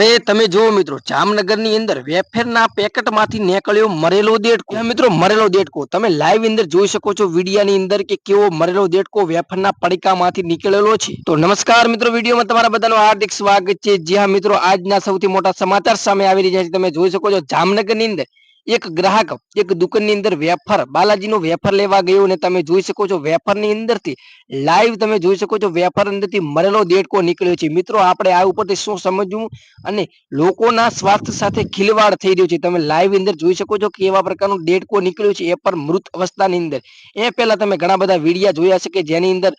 હવે તમે જુઓ મિત્રો, જામનગરની અંદર વેફેરના પેકેટમાંથી નીકળ્યો મરેલો દેડકો. હા મિત્રો, મરેલો દેડકો. તમે લાઈવ અંદર જોઈ શકો છો વિડિયાની અંદર કે કેવો મરેલો દેડકો વેફરના પડીકામાંથી નીકળેલો છે. તો નમસ્કાર મિત્રો, વિડીયોમાં તમારા બધાનું હાર્દિક સ્વાગત છે. જ્યાં મિત્રો, આજના સૌથી મોટા સમાચાર સામે આવી રહ્યા છે. તમે જોઈ શકો છો જામનગરની અંદર એક ગ્રાહક, એક દુકાનની અંદર વેફર, બાલાજીનો વેફર લેવા ગયો અને તમે જોઈ શકો છો વેફરની અંદરથી લાઈવ તમે જોઈ શકો છો વેફર અંદરથી મરેલો દેડકો નીકળ્યો છે. મિત્રો, આપણે આ ઉપરથી શું સમજવું? અને લોકોના સ્વાસ્થ્ય સાથે ખિલવાડ થઈ રહ્યો છે. તમે લાઈવ અંદર જોઈ શકો છો કે એવા પ્રકારનો દેડકો નીકળ્યો છે એ પણ મૃત અવસ્થાની અંદર. એ પહેલા તમે ઘણા બધા વિડીયા જોયા છે કે જેની અંદર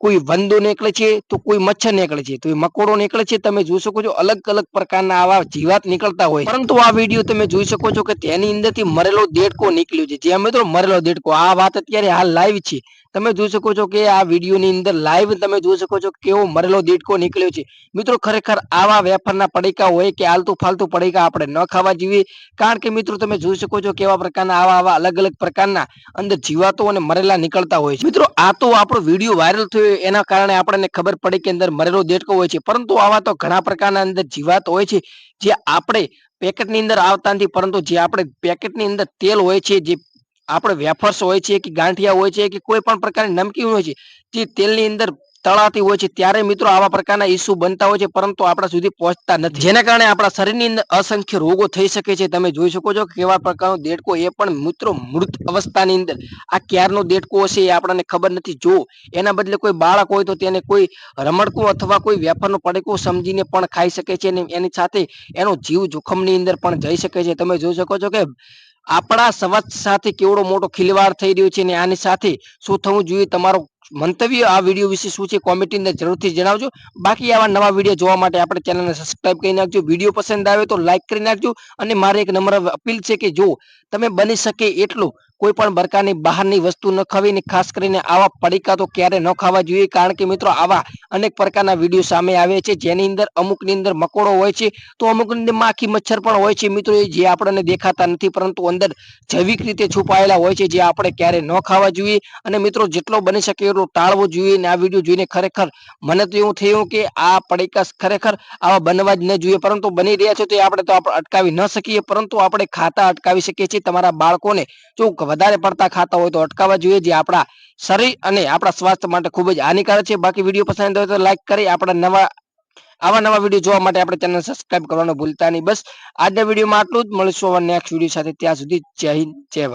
કોઈ વંદો નીકળે છે, તો કોઈ મચ્છર નીકળે છે. તો એ મકોડો નીકળે છે, તમે જોઈ શકો છો, અલગ અલગ પ્રકારના આવા જીવાત નીકળતા હોય. પરંતુ આ વીડિયો તમે જોઈ શકો છો કે તેની અંદરથી મરેલો દેડકો નીકળ્યો છે. જ્યાં મિત્રો મરેલો દેડકો, આ વાત અત્યારે હાલ લાઈવ છે. તમે જોઈ શકો છો કે આ વિડીયોની અંદર લાઈવ તમે જોઈ શકો છો કેવો મરેલો દેડકો નીકળ્યો છે. મિત્રો ખરેખર આવા વેફરના પડીકા હોય કે આલતુ ફાલતુ પડીકા આપણે ન ખાવા જોઈએ. કારણ કે મિત્રો તમે જોઈ શકો છો કેવા પ્રકારના આવા આવા અલગ અલગ પ્રકારના અંદર જીવાતો અને મરેલા નીકળતા હોય છે. મિત્રો, આ તો આપણો વીડિયો વાયરલ થયો એના કારણે આપણને ખબર પડી કે અંદર મરેલો દેડકો હોય છે. પરંતુ આવા તો ઘણા પ્રકારના અંદર જીવાત હોય છે, જે આપણે પેકેટની અંદર આવતા નથી, પરંતુ જે આપણે પેકેટની અંદર તેલ હોય છે, જે આપણે વેફર્સ હોય છે, કે ગાંઠિયા હોય છે, કે કોઈ પણ પ્રકારની નમકીન હોય છે તે તેલની અંદર તળાતી હોય છે, ત્યારે મિત્રો આવા પ્રકારના ઇસ્યુ બનતા હોય છે, પરંતુ આપણા સુધી પહોંચતા નથી. જેના કારણે આપણા શરીરની અંદર અસંખ્ય રોગો થઈ શકે છે. તમે જોઈ શકો છો કેવા પ્રકારનો દેડકો એ પણ મિત્રો મૃત અવસ્થાની અંદર. આ ક્યારનો દેડકો હશે એ આપણને ખબર નથી. જો એના બદલે કોઈ બાળક હોય તો તેને કોઈ રમડકું અથવા કોઈ વેફરનો પડકો સમજીને પણ ખાઈ શકે છે અને એની સાથે એનો જીવ જોખમની અંદર પણ જઈ શકે છે. તમે જોઈ શકો છો કે આપણા સમાજ સાથે કેવડો મોટો ખિલવાડ થઈ રહ્યો છે અને આની સાથે શું થવું જોઈએ? તમારો મંતવ્ય આ વીડિયો વિશે શું છે કોમેન્ટની જરૂરથી જણાવજો. બાકી આવા નવા વીડિયો જોવા માટે આપણે ચેનલને સબસ્ક્રાઇબ કરી નાખજો. વીડિયો પસંદ આવે તો લાઈક કરી નાખજો. અને મારે એક નમ્ર અપીલ છે કે જો તમે બની શકે એટલું કોઈ પણ પ્રકારની બહારની વસ્તુ ન ખાવી ને ખાસ કરીને આવા પડીકા તો ક્યારે ન ખાવા જોઈએ, કારણ કે મિત્રો આવા અનેક પ્રકારના વીડિયો સામે આવે છે, જેની અંદર અમુકની અંદર મકોડો હોય છે, તો અમુકની અંદર માખી, મચ્છર પણ હોય છે. મિત્રો જે આપણને દેખાતા નથી, પરંતુ અંદર જૈવિક રીતે છુપાયેલા હોય છે, જે આપણે ક્યારે ન ખાવા જોઈએ. અને મિત્રો, જેટલો બની શકે એટલો ટાળવો જોઈએ અને આ વીડિયો જોઈને ખરેખર મને તો એવું થયું કે આ પડીકા ખરેખર આવા બનવા જ ન જોઈએ. પરંતુ બની રહ્યા છે તો આપણે તો આપણે અટકાવી ન શકીએ, પરંતુ આપણે ખાતા અટકાવી શકીએ છીએ. તમારા બાળકોને જો વધારે પડતા ખાતા હોય તો અટકાવવા જોઈએ, જે આપણા શરીર અને આપણા સ્વાસ્થ્ય માટે ખૂબ જ હાનિકારક છે. બાકી વીડિયો પસંદ હોય તો લાઈક કરી, આપણા નવા, આવા નવા વીડિયો જોવા માટે આપણે ચેનલ સબસ્ક્રાઇબ કરવાનું ભૂલતા નહીં. બસ આજના વિડીયોમાં આટલું જ. મળીશું નેક્સ્ટ વીડિયો સાથે. ત્યાં સુધી જય હિન્દ, જય